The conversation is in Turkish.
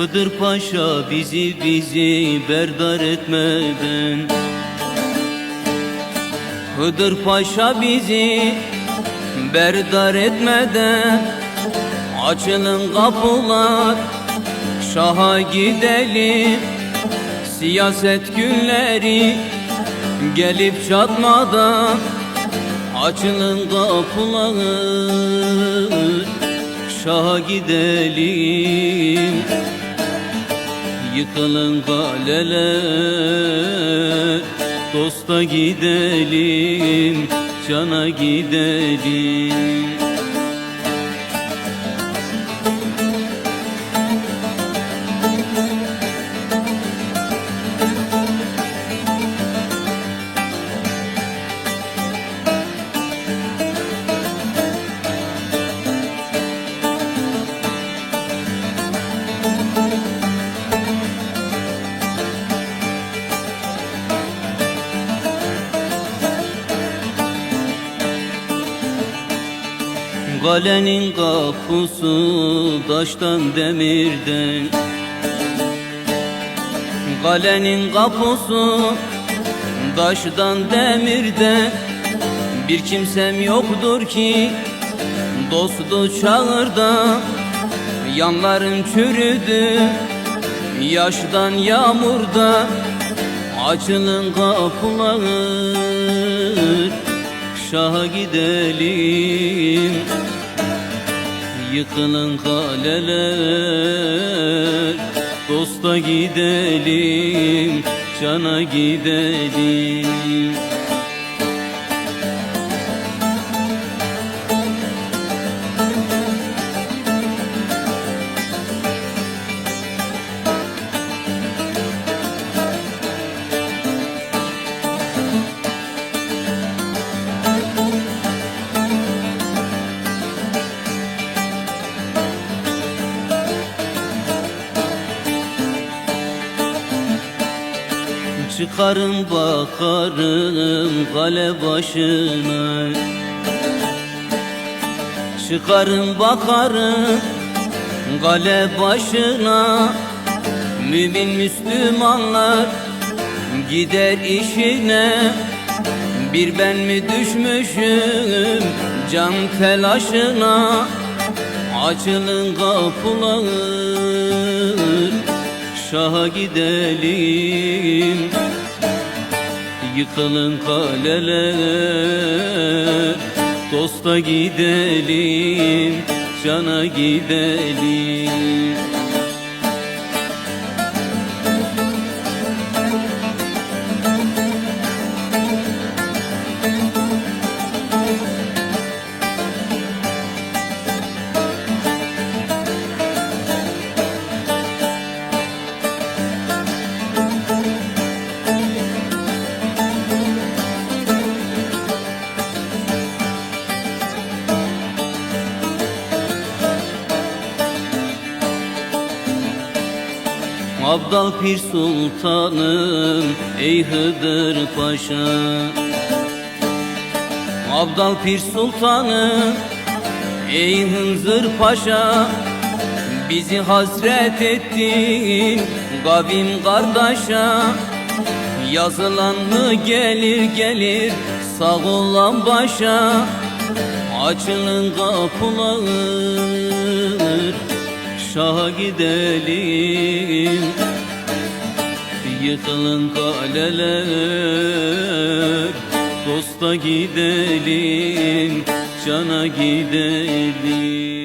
Hıdır Paşa bizi bizi berdar etmeden. Hıdır Paşa bizi berdar etmeden. Açılın kapılar Şaha gidelim. Siyaset günleri Gelip çatmadan. Açılın kapılar Şaha gidelim Yıkılın kaleler Dosta gidelim Cana gidelim Kalenin kapısı taştan demirden. Kalenin kapısı taştan demirden. Bir kimsem yoktur ki dostu çağırda. Yanlarım çürüdü yaştan yağmurda. Açılın kapılar Şaha gidelim. Yıkılın kaleler Dosta gidelim Cana gidelim Çıkarım bakarım kale başına. Çıkarım bakarım kale başına. Mümin Müslümanlar gider işine. Bir ben mi düşmüşüm can telaşına? Açılın kapılar Şaha gidelim. Yıkılın kaleler. Dosta gidelim Cana gidelim Abdal Pir Sultanım ey Hıdır Paşa. Abdal Pir Sultanım ey Hınzır Paşa. Bizi hasret ettin kavim kardeşa. Yazılan mı gelir gelir sağ olan başa. Açılın kapılar Şaha gidelim. Yıkılın kaleler Dosta gidelim Cana gidelim